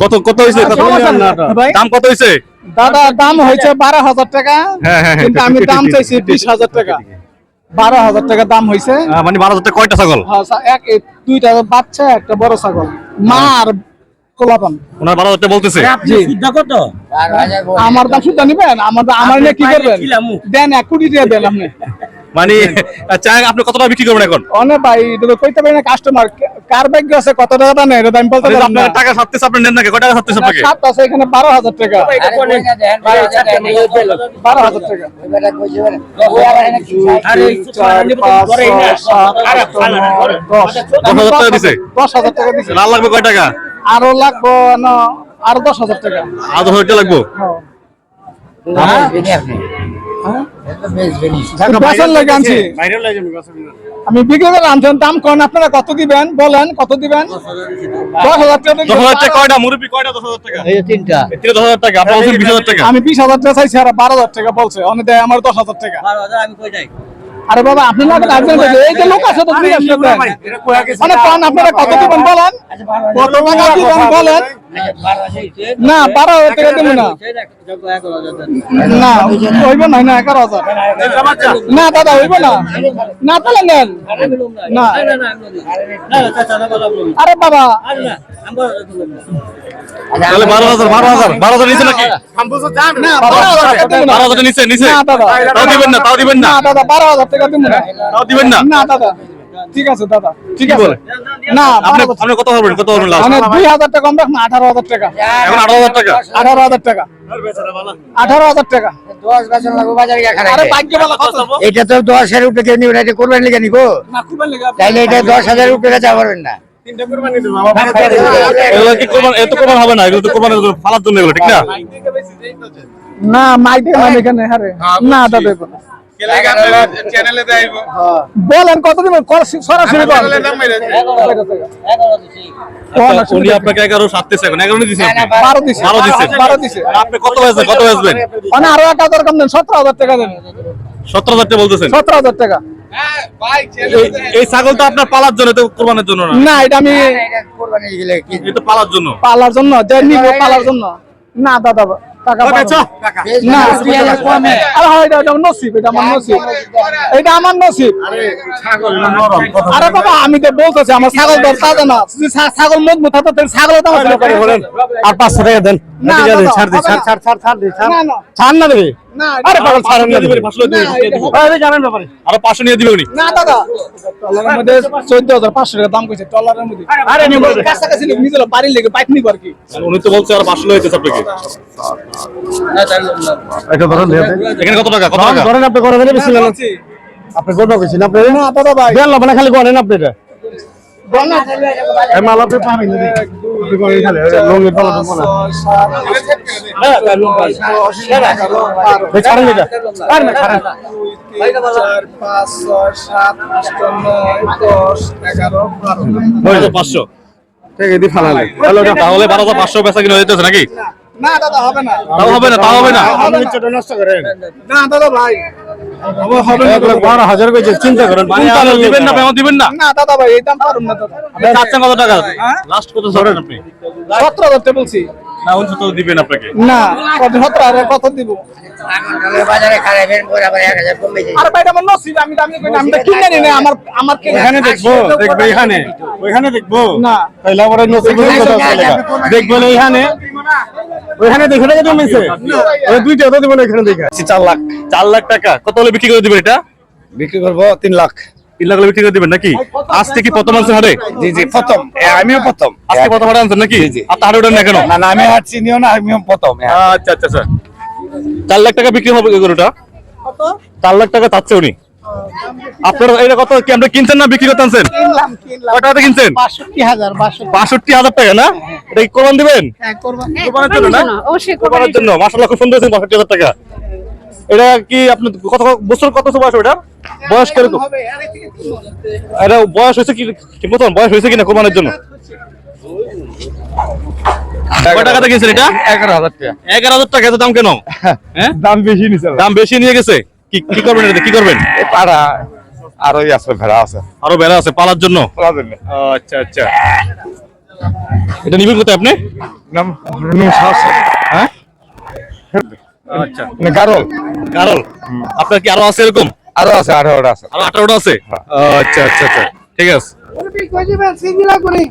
কত কত হয়েছে দাম কত হয়েছে দাদা দাম হয়েছে বারো হাজার টাকা হ্যাঁ, হ্যাঁ, হ্যাঁ, কিন্তু আমি দাম চাইছি বিশ হাজার টাকা। বারো হাজার টাকা দাম হয়েছে মানে বারো হাজার টাকা কয়টা ছাগল? এক দুইটা বাচ্চা একটা বড় ছাগল। মা আর কোলাপান। ওনার জি। আমার দাম নিবেন? আমার আমার নিয়ে কি করবেন? দেন এক কোটি দিয়ে দেন আপনি। মানে চা আপনি কত টাকা বিক্রি করবেন এখন? ভাই এটা কইতে পারি না কাস্টমার কার ভাগ্য আছে? কত টাকা নেই এটা আমি বলতে আরে আপনার টাকা সারতেছে আপনি নেন টাকা আপনাকে? সাত আছে এখানে বারো হাজার টাকা। বারো হাজার টাকা। টাকা দিছে। লাল লাগবে কয় টাকা? আরও লাগবো না আরও দশ হাজার টাকা। আর দশ হাজার টাকা লাগবো? হ্যাঁ। লাগে আনছি। আমি বিক্রি করে আনছেন দাম কোন? আপনারা কত দিবেন? বলেন কত দিবেন? দশ হাজার টাকা আমি বিশ হাজার টাকা চাইছি আর বারো হাজার টাকা বলছে। অনেক দেয় আমার দশ হাজার টাকা। আমি আরে বাবা আপনি না এই যে লোক আছে তো মানে কোন আপনারা কত দিবেন বলেন? কত টাকা দিবেন বলেন? না বারো হাজার টাকা দেবো না। না হইব না না এগারো হাজার। না দাদা হইব না। না তাহলে নেন। না। আরে বাবা। তাহলে বারো হাজার বারো হাজার বারো হাজার নিচে নাকি? বারো হাজার নিচে নিচে। না তাও দিবেন না তাও দিবেন না। না দাদা বারো হাজার টাকা দেবো না। তাও দিবেন না। না দাদা। ঠিক আছে দাদা ঠিক আছে। না আপনি আপনি কত পারবেন কত পারবেন লাস্ট মানে দুই হাজার টাকা কম রাখ না আঠারো হাজার টাকা। এখন আঠারো হাজার টাকা? আঠারো হাজার টাকা। আঠারো হাজার টাকা। আরে ভাগ্য ভালো কত? এটা তো দশ হাজার উপরে কেউ নিবে না এটা করবেন নিবো। না কুরবান লেগে তাইলে এটা দশ হাজার উপরে যা পারবেন না। এগুলো কি কোরবান এত কোরবান হবে না এগুলো তো কোরবান ফালার জন্য এগুলো ঠিক না? না মাইক দিয়ে মানে এখানে হারে না দাদা এগুলো না। বলেন কত সরাসরি উনি আপনাকে এগারো সাততেছে এখন। এগারো দিচ্ছে বারো দিছে। বারো দিচ্ছে বারো দিছে। আপনি কত বেচবেন কত বেচবেন মানে আরও এক হাজার কম দেন সতেরো হাজার টাকা দেন। সতেরো হাজার টাকা বলতেছেন? সতেরো হাজার টাকা। এই- এই ছাগল তো আপনার পালার জন্য তো কোরবানের জন্য না? না এটা আমি কোরবানি পালার জন্য। পালার জন্য পালার জন্য। না দাদা না। না। আরে এটা এটা আমার নসিব এটা আমার নসিব। এটা আমার নসিব। আরে বাবা আমি তো বলতেছি আমার ছাগল দর তাজা না। ছাগল মজবুত হতো তো। আর পাঁচশো টাকা দেন। না, ঠিক ছাড় দি ছাড় ছাড় ছাড় ছাড় দি ছাড়। না, না। ছাড় না দেবে। আরে পাগল ছাড়েন না। দিবেন, পাঁচশো না, দিবেন, এটা হবে। আরে জানেন ব্যাপারে। আরও পাঁচশো নিয়ে দিবে উনি। না দাদা। টলারের মধ্যে চোদ্দ হাজার পাঁচশো টাকা দাম কইছে টলারের মধ্যে। আরে নিব কাছাকাছি নিব নিজের বাড়ির লেগে বাইক নিব আর কি। উনি তো বলছে আর পাঁচশো হইতেছে আপনাকে। এটা ধরেন দেন। এখানে কত টাকা কত টাকা? ধরেন আপনি করে বেশি আপনি না দাদা ভাই। দেন না খালি করেন আপনি এটা। পাবেন পাঁচশো তাহলে বারো হাজার পাঁচশো বেচা কিনা হইতেছে নাকি? না দাদা হবে না। তাও হবে না তাও হবে না। আপনি নষ্ট করেন। না দাদা ভাই। হবে হবে না। এক লাখ বারো হাজার কইছে চিন্তা করেন মানে দিবেন না দিবেন না? না দাদা ভাই এই দাম পারুন না দাদা। কত টাকা? লাস্ট কত ধরেন আপনি? সতেরো হাজার বলছি। না উনি দিবেন আপনাকে। না সতেরো হাজার কত দিব? আরে ভাই আমার নসিব আমি দামি কই না, আমি তো কিনে নি আমার আমার কিনে এখানে দেখব দেখব এখানে। ওইখানে দেখব। না। তাইলে আবার। দেখব না এইখানে। ওইখানে দেখে দেখে জমেছে ওই দুইটা তো দিব না এখানে দেখে। চার লাখ। চার লাখ টাকা। কত হলে বিক্রি করে দিবেন এটা? বিক্রি করব তিন লাখ। তিন লাখ হলে বিক্রি করে দিবেন নাকি? আজকে কি প্রথম আনছেন হাটে? জি জি প্রথম। আমিও প্রথম। আজকে প্রথম হাটে আনছেন নাকি? আপনার হাটে ওঠেন না কেন? না না আমি হাট চিনিও না আমিও প্রথম আচ্ছা আচ্ছা আচ্ছা। চার লাখ টাকা বিক্রি হবে গরুটা? চার লাখ টাকা চাচ্ছে উনি। আপনার এটা কত কি আপনি কিনছেন না বিক্রি করতে আনছেন? কিনলাম কিনলাম। কয় টাকাতে কিনছেন? বাষট্টি হাজার টাকা না? এটা কি কোরবান দিবেন? হ্যাঁ করবেন। কোরবানের জন্য না? অবশ্যই কোরবানের জন্য। মাসাল্লাহ খুব সুন্দর হয়েছে বাষট্টি হাজার টাকা। এটা কি আপনি কত বছর কত বয়স এটা? বয়স কীরকম? এটা বয়স হয়েছে কি কি মতন? বয়স হয়েছে কিনা কোরবানের জন্য? টাকাতে কিনছেন এটা? এগারো হাজার টাকা। এগারো হাজার টাকা এত দাম কেন? হ্যাঁ দাম বেশি নিছে দাম বেশি নিয়ে গেছে? কি কি করবেন এটা? কি করবেন? পাড়া আরোই আছে ভেড়া আছে। আরও বেড়া আছে পালার জন্য? তোলা জন্য। আচ্ছা আচ্ছা। এটা নিবেন কোথায় আপনি? নাম হ্যাঁ? আচ্ছা। মানে গারল। আপনার কি আরও আছে এরকম? আরও আছে আঠারোটা আছে। আরও আঠারোটা আছে? হ্যাঁ। আচ্ছা আচ্ছা আচ্ছা। ঠিক আছে। কই দিবেন? সিঙ্গিলা করি